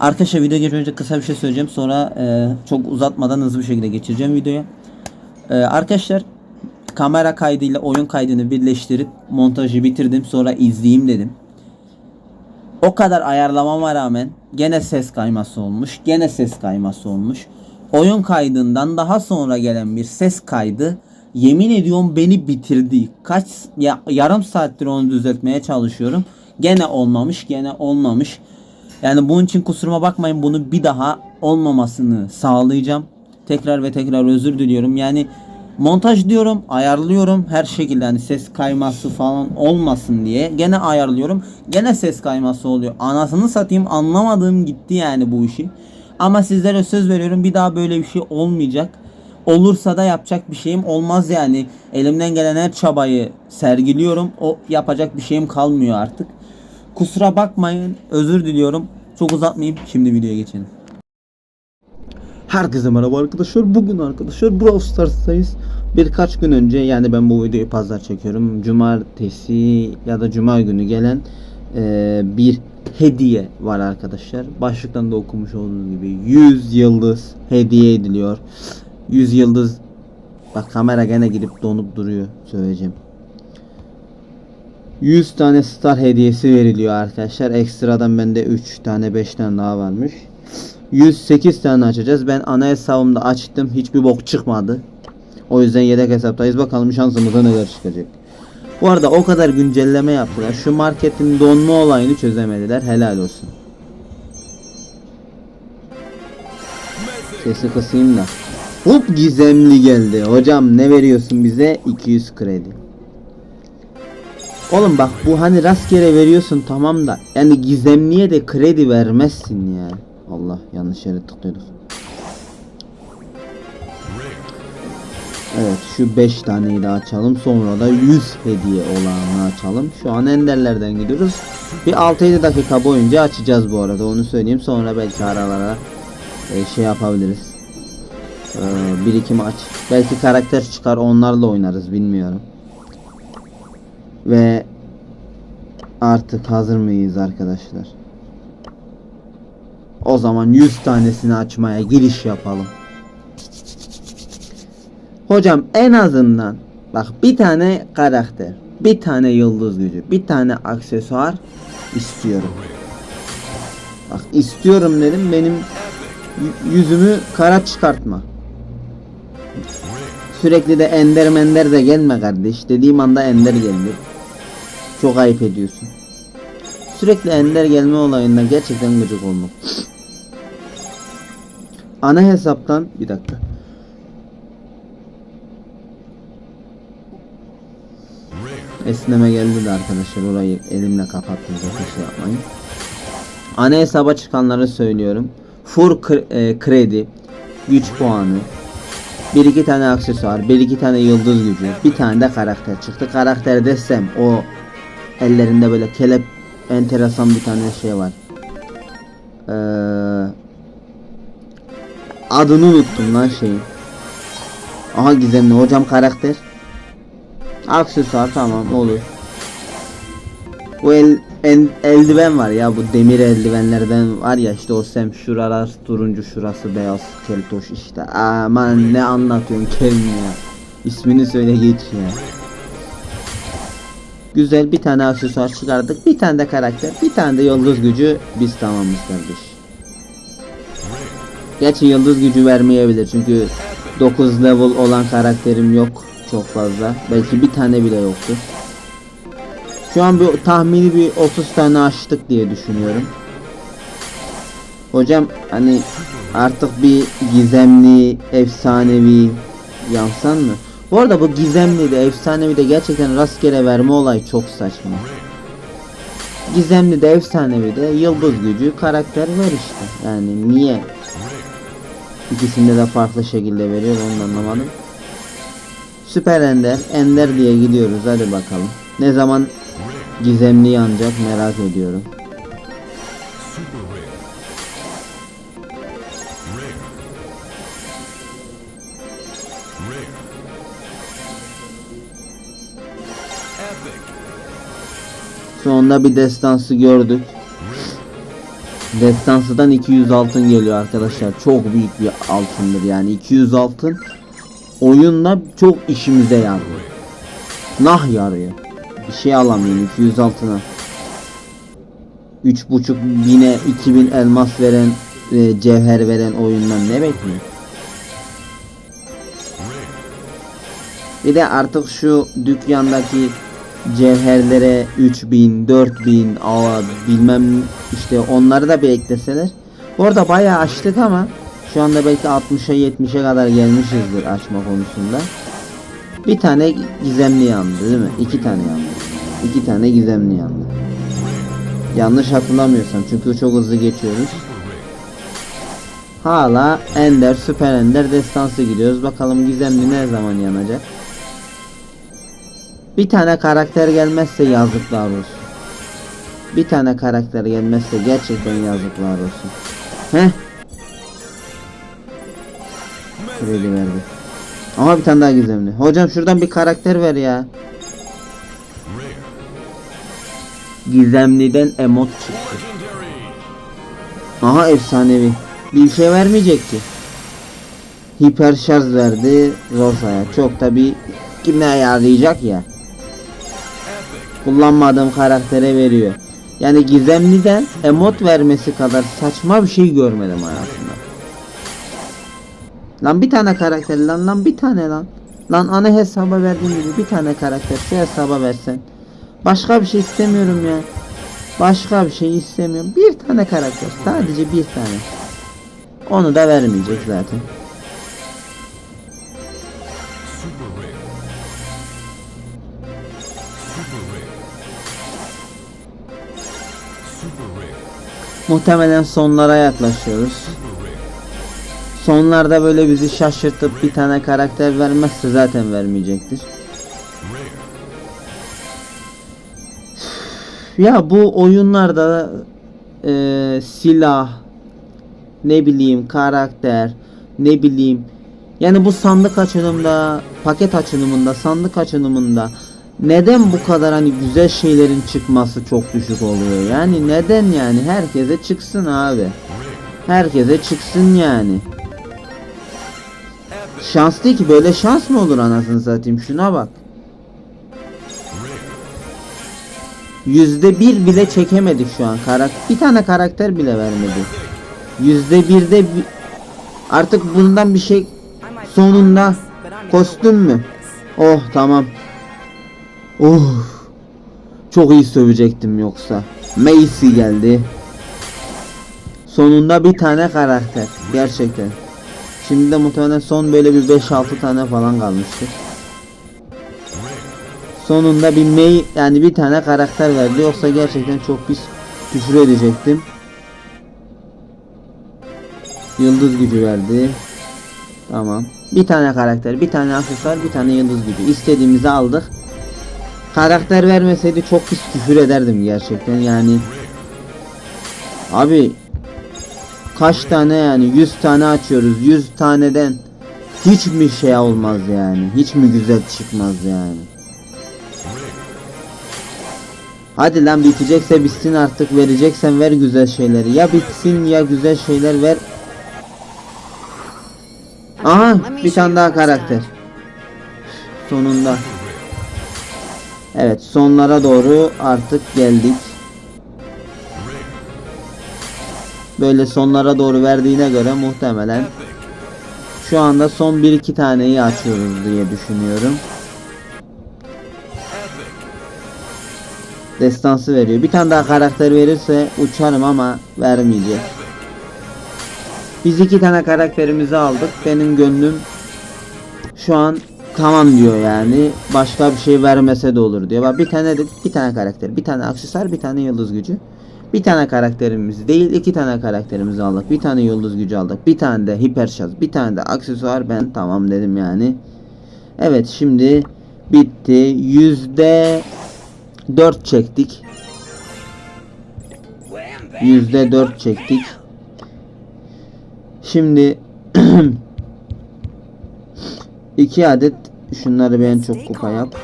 Arkadaşlar video geçmeden önce kısa bir şey söyleyeceğim. Sonra e, çok uzatmadan hızlı bir şekilde geçireceğim videoya. E, arkadaşlar kamera kaydıyla oyun kaydını birleştirip montajı bitirdim. Sonra izleyeyim dedim. O kadar ayarlamama rağmen gene ses kayması olmuş. Gene ses kayması olmuş. Oyun kaydından daha sonra gelen bir ses kaydı yemin ediyorum beni bitirdi. Kaç ya, yarım saattir onu düzeltmeye çalışıyorum. Gene olmamış, gene olmamış. Yani bunun için kusuruma bakmayın. Bunu bir daha olmamasını sağlayacağım. Tekrar ve tekrar özür diliyorum. Yani montaj diyorum, ayarlıyorum her şekilde hani ses kayması falan olmasın diye. Gene ayarlıyorum. Gene ses kayması oluyor. Anasını satayım anlamadığım gitti yani bu işi. Ama sizlere söz veriyorum bir daha böyle bir şey olmayacak. Olursa da yapacak bir şeyim olmaz yani. Elimden gelen her çabayı sergiliyorum. O yapacak bir şeyim kalmıyor artık. Kusura bakmayın. Özür diliyorum. Çok uzatmayayım. Şimdi videoya geçelim. Herkese merhaba arkadaşlar. Bugün arkadaşlar Brawl Stars'tayız. Birkaç gün önce yani ben bu videoyu pazar çekiyorum. Cumartesi ya da cuma günü gelen e, bir hediye var arkadaşlar. Başlıktan da okumuş olduğunuz gibi 100 yıldız hediye ediliyor. 100 yıldız Bak kamera gene gidip donup duruyor söyleyeceğim. 100 tane star hediyesi veriliyor arkadaşlar. Ekstradan bende 3 tane 5 tane daha varmış. 108 tane açacağız. Ben ana hesabımda açtım. Hiçbir bok çıkmadı. O yüzden yedek hesaptayız. Bakalım şansımıza neler çıkacak. Bu arada o kadar güncelleme yaptılar. Şu marketin donma olayını çözemediler. Helal olsun. Sesi kısayım da. Hop gizemli geldi. Hocam ne veriyorsun bize? 200 kredi. Oğlum bak bu hani rastgele veriyorsun tamam da yani gizemliye de kredi vermezsin ya. Allah yanlış yere tıklıyorduk. Evet şu 5 taneyi de açalım sonra da 100 hediye olanı açalım. Şu an enderlerden gidiyoruz. Bir 6-7 dakika boyunca açacağız bu arada onu söyleyeyim. Sonra belki aralara e, şey yapabiliriz. Ee, bir iki maç. Belki karakter çıkar onlarla oynarız bilmiyorum. Ve artık hazır mıyız arkadaşlar? O zaman 100 tanesini açmaya giriş yapalım. Hocam en azından bak bir tane karakter, bir tane yıldız gücü, bir tane aksesuar istiyorum. Bak istiyorum dedim benim yüzümü kara çıkartma. Sürekli de ender mender de gelme kardeş. Dediğim anda ender geldi. Çok ayıp ediyorsun. Sürekli ender gelme olayında gerçekten gıcık olmak. Ana hesaptan bir dakika. Esneme geldi de arkadaşlar orayı elimle kapattım zaten şey yapmayın. Ana hesaba çıkanları söylüyorum. Full e, kredi, güç puanı, bir iki tane aksesuar, bir iki tane yıldız gücü, bir tane de karakter çıktı. Karakter desem o ellerinde böyle kelep enteresan bir tane şey var. Ee, adını unuttum lan şeyin. Aha gizemli hocam karakter. Aksesuar tamam olur. Bu el, en, eldiven var ya bu demir eldivenlerden var ya işte o sem şuralar turuncu şurası beyaz keltoş işte aman ne anlatıyorsun Kerim ya ismini söyle geç ya Güzel bir tane aksesuar çıkardık bir tane de karakter bir tane de yıldız gücü biz tamamız kardeş yıldız gücü vermeyebilir çünkü 9 level olan karakterim yok çok fazla belki bir tane bile yoktu şu an bir tahmini bir 30 tane açtık diye düşünüyorum. Hocam hani artık bir gizemli, efsanevi yapsan mı? Bu arada bu gizemli de efsanevi de gerçekten rastgele verme olayı çok saçma. Gizemli de efsanevi de yıldız gücü karakter ver işte. Yani niye? İkisinde de farklı şekilde veriyor onu anlamadım. Süper Ender, Ender diye gidiyoruz hadi bakalım. Ne zaman gizemli yanacak merak ediyorum. Sonunda bir destansı gördük. Destansı'dan 200 altın geliyor arkadaşlar. Çok büyük bir altındır yani. 200 altın oyunla çok işimize yarıyor. Nah yarıyor. Bir şey alamıyorum 200 altına. 3.5 bine 2000 elmas veren e, cevher veren oyundan ne bekliyor? Bir de artık şu dükkandaki cevherlere 3000, 4000, aa bilmem işte onları da bir ekleseler. Bu arada bayağı açtık ama şu anda belki 60'a 70'e kadar gelmişizdir açma konusunda. Bir tane gizemli yandı değil mi? İki tane yandı. İki tane gizemli yandı. Yanlış hatırlamıyorsam çünkü çok hızlı geçiyoruz. Hala Ender, Süper Ender destansı gidiyoruz. Bakalım gizemli ne zaman yanacak. Bir tane karakter gelmezse yazıklar olsun. Bir tane karakter gelmezse gerçekten yazıklar olsun. Heh. Kredi verdi. Ama bir tane daha gizemli. Hocam şuradan bir karakter ver ya. Gizemliden emot çıktı. Aha efsanevi. Bir şey vermeyecek ki. Hiper şarj verdi Rosa'ya. Çok tabi kime yarayacak ya. Kullanmadığım karaktere veriyor. Yani gizemliden emot vermesi kadar saçma bir şey görmedim hayatımda. Lan bir tane karakter lan lan bir tane lan. Lan ana hesaba verdiğim gibi bir tane karakter şu hesaba versen. Başka bir şey istemiyorum ya. Başka bir şey istemiyorum. Bir tane karakter. Sadece bir tane. Onu da vermeyecek zaten. Muhtemelen sonlara yaklaşıyoruz. Sonlarda böyle bizi şaşırtıp bir tane karakter vermezse zaten vermeyecektir. Ya bu oyunlarda e, silah ne bileyim karakter ne bileyim yani bu sandık açılımda paket açılımında sandık açılımında neden bu kadar hani güzel şeylerin çıkması çok düşük oluyor yani neden yani herkese çıksın abi herkese çıksın yani şans değil ki böyle şans mı olur anasını satayım şuna bak Yüzde bir bile çekemedik şu an. Karak bir tane karakter bile vermedi. Yüzde birde bi- artık bundan bir şey sonunda kostüm mü? Oh tamam. Oh. Çok iyi sövecektim yoksa. Macy geldi. Sonunda bir tane karakter. Gerçekten. Şimdi de muhtemelen son böyle bir 5-6 tane falan kalmıştır. Sonunda bir May yani bir tane karakter verdi yoksa gerçekten çok pis küfür edecektim. Yıldız gücü verdi. Tamam. Bir tane karakter, bir tane aksesuar, bir tane yıldız gücü. İstediğimizi aldık. Karakter vermeseydi çok pis küfür ederdim gerçekten yani. Abi kaç tane yani 100 tane açıyoruz 100 taneden hiç mi şey olmaz yani hiç mi güzel çıkmaz yani Hadi lan bitecekse bitsin artık vereceksen ver güzel şeyleri. Ya bitsin ya güzel şeyler ver. Aha bir tane daha karakter. Sonunda. Evet sonlara doğru artık geldik. Böyle sonlara doğru verdiğine göre muhtemelen şu anda son 1-2 taneyi açıyoruz diye düşünüyorum. destansı veriyor. Bir tane daha karakter verirse uçarım ama vermeyecek. Biz iki tane karakterimizi aldık. Benim gönlüm şu an tamam diyor yani. Başka bir şey vermese de olur diyor. Bak bir tane de bir tane karakter, bir tane aksesuar, bir tane yıldız gücü. Bir tane karakterimiz değil, iki tane karakterimizi aldık. Bir tane yıldız gücü aldık. Bir tane de hiper şarj, bir tane de aksesuar. Ben tamam dedim yani. Evet şimdi bitti. Yüzde 4 çektik. Yüzde 4 çektik. Şimdi iki adet şunları ben çok kupa yap.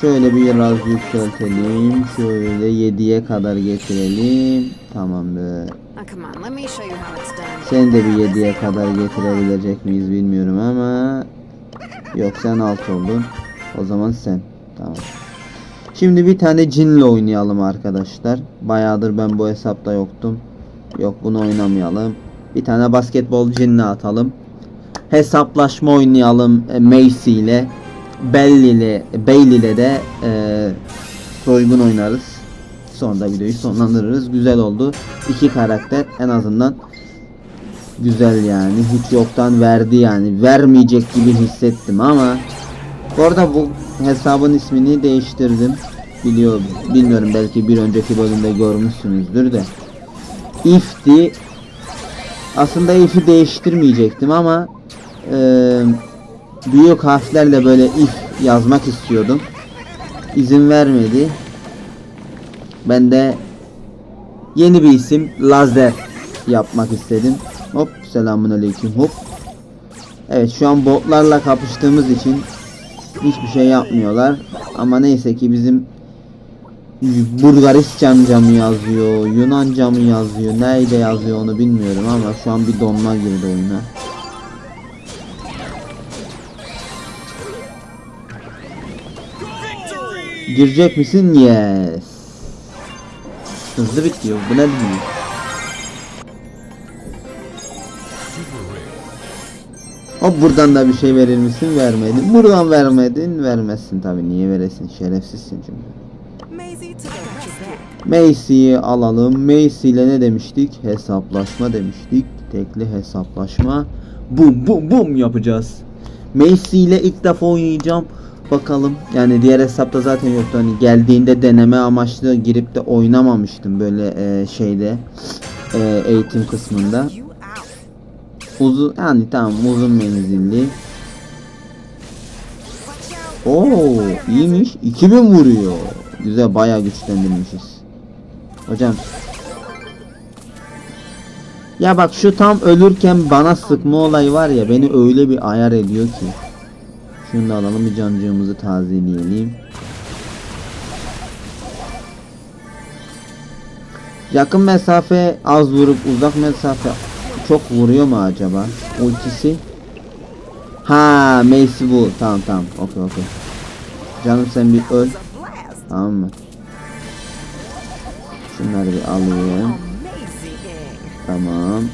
Şöyle biraz yükseltelim. Şöyle 7'ye kadar getirelim. Tamamdır. Done. Seni de bir 7'ye kadar getirebilecek miyiz bilmiyorum ama Yok sen alt oldun O zaman sen Tamam Şimdi bir tane cinle oynayalım arkadaşlar Bayağıdır ben bu hesapta yoktum Yok bunu oynamayalım Bir tane basketbol cinle atalım Hesaplaşma oynayalım e, Macy ile Belly ile Bailey ile de e, soygun oynarız Sonra da videoyu sonlandırırız Güzel oldu İki karakter en azından güzel yani. Hiç yoktan verdi yani. Vermeyecek gibi hissettim ama bu arada bu hesabın ismini değiştirdim. Biliyorum, bilmiyorum belki bir önceki bölümde görmüşsünüzdür de. If'ti. Aslında If'i değiştirmeyecektim ama eee, büyük harflerle böyle if yazmak istiyordum. İzin vermedi. Ben de yeni bir isim lazer yapmak istedim. Hop selamun aleyküm hop. Evet şu an botlarla kapıştığımız için hiçbir şey yapmıyorlar. Ama neyse ki bizim Bulgariscanca mı yazıyor, Yunanca mı yazıyor, neyde yazıyor onu bilmiyorum ama şu an bir donma girdi oyuna. Girecek misin? Yes. Hızlı bitiyor. Bu ne bileyim. Hop buradan da bir şey verir misin? Vermedin. Buradan vermedin. Vermezsin tabi. Niye veresin? Şerefsizsin çünkü. Macy'yi alalım. Macy ile ne demiştik? Hesaplaşma demiştik. Tekli hesaplaşma. Bum bum bum yapacağız. Macy ile ilk defa oynayacağım. Bakalım. Yani diğer hesapta zaten yoktu. Hani geldiğinde deneme amaçlı girip de oynamamıştım böyle e, şeyde e, eğitim kısmında. Uzun yani tamam uzun menzilli. Oo iyiymiş. 2000 vuruyor. Güzel bayağı güçlendirmişiz. Hocam. Ya bak şu tam ölürken bana sıkma olayı var ya beni öyle bir ayar ediyor ki. Şunu da alalım bir cancığımızı tazeleyelim. Yakın mesafe az vurup uzak mesafe çok vuruyor mu acaba? Ultisi. Ha, Macy bu. Tamam tamam. Okey okey. Canım sen bir öl. Tamam mı? Şunları bir alayım. Tamam.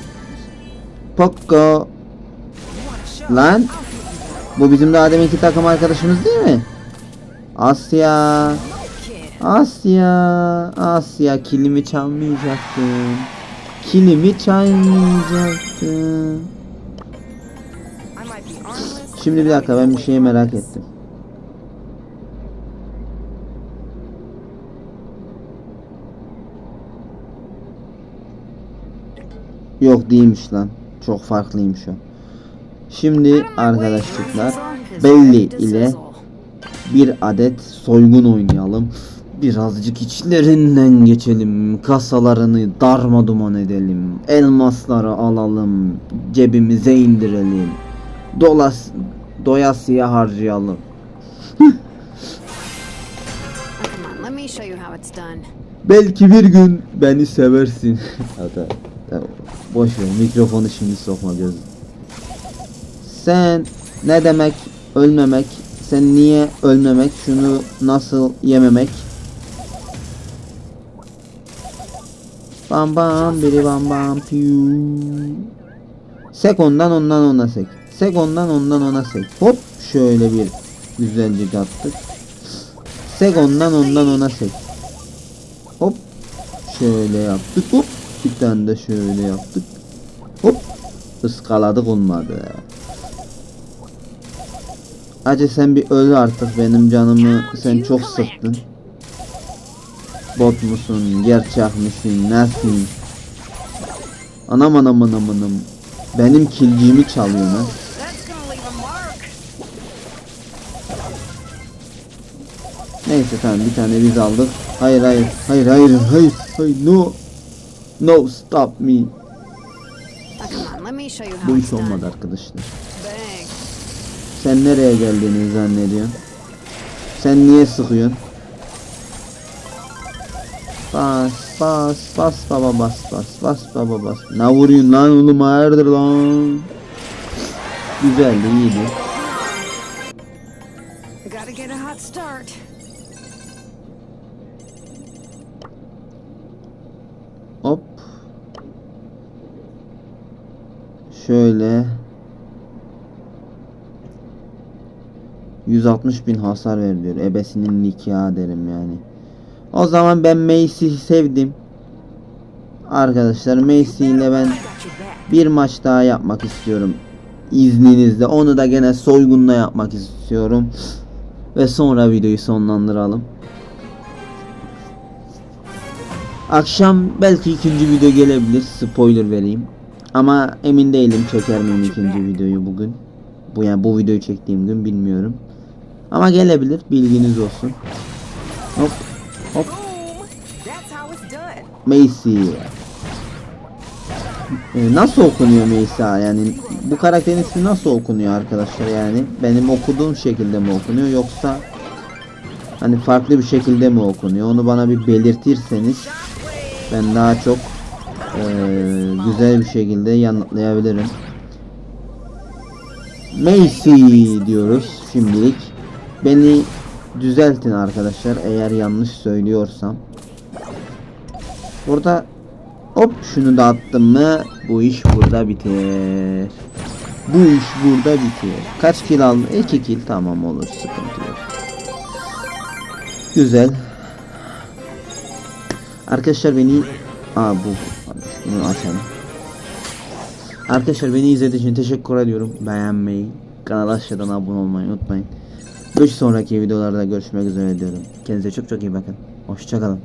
Poco. Lan. Bu bizim daha deminki takım arkadaşımız değil mi? Asya. Asya. Asya kilimi çalmayacaktın. Kilimi çalmayacaktın. Şimdi bir dakika ben bir şeyi merak ettim. Yok değilmiş lan. Çok farklıymış o. Şimdi arkadaşlar Belli ile bir adet soygun oynayalım. Birazcık içlerinden geçelim. Kasalarını darma duman edelim. Elmasları alalım. Cebimize indirelim. Dolas doyasıya harcayalım. Belki bir gün beni seversin. Hadi. Boş ver mikrofonu şimdi sokma göz. Sen ne demek ölmemek? Sen niye ölmemek? Şunu nasıl yememek? Bam bam biri bam bam piu. Sek ondan ondan ona sek. Sek ondan ondan ona sek. Hop şöyle bir güzelce attık. Sek ondan ondan ona sek. Hop şöyle yaptık. Hop bir tane de şöyle yaptık. Hop ıskaladık olmadı. Acı sen bir öl artık benim canımı sen çok sıktın. Bot musun? Gerçek misin? Nesin? Anam anam anam anam. Benim kilciğimi çalıyor lan. Neyse tamam bir tane biz aldık. Hayır hayır hayır hayır hayır hayır no. No stop me. Bu iş olmadı arkadaşlar. Sen nereye geldiğini zannediyorsun? Sen niye sıkıyorsun? Bas bas bas baba bas bas bas baba bas. Ne vuruyorsun lan oğlum hayırdır lan? Güzeldi iyiydi. Hop. Şöyle. 160 bin hasar ver diyor. Ebesinin nikahı derim yani. O zaman ben Macy'yi sevdim. Arkadaşlar Macy ile ben bir maç daha yapmak istiyorum. İzninizle. Onu da gene soygunla yapmak istiyorum. Ve sonra videoyu sonlandıralım. Akşam belki ikinci video gelebilir. Spoiler vereyim. Ama emin değilim çeker miyim ikinci videoyu bugün. Bu yani bu videoyu çektiğim gün bilmiyorum. Ama gelebilir. Bilginiz olsun. Hop. Hop. Macy. Ee, nasıl okunuyor Meysa yani bu karakterin ismi nasıl okunuyor arkadaşlar yani benim okuduğum şekilde mi okunuyor yoksa hani farklı bir şekilde mi okunuyor onu bana bir belirtirseniz ben daha çok eee, güzel bir şekilde yanıtlayabilirim. Macy diyoruz şimdilik. Beni düzeltin arkadaşlar eğer yanlış söylüyorsam. Burada hop şunu da attım mı bu iş burada biter. Bu iş burada biter. Kaç kill aldın? 2 kill tamam olur sıkıntı yok. Güzel. Arkadaşlar beni Aa bu bunu açalım. Arkadaşlar beni izlediğiniz için teşekkür ediyorum. Beğenmeyi, kanala aşağıdan abone olmayı unutmayın. Bir sonraki videolarda görüşmek üzere diyorum. Kendinize çok çok iyi bakın. Hoşçakalın.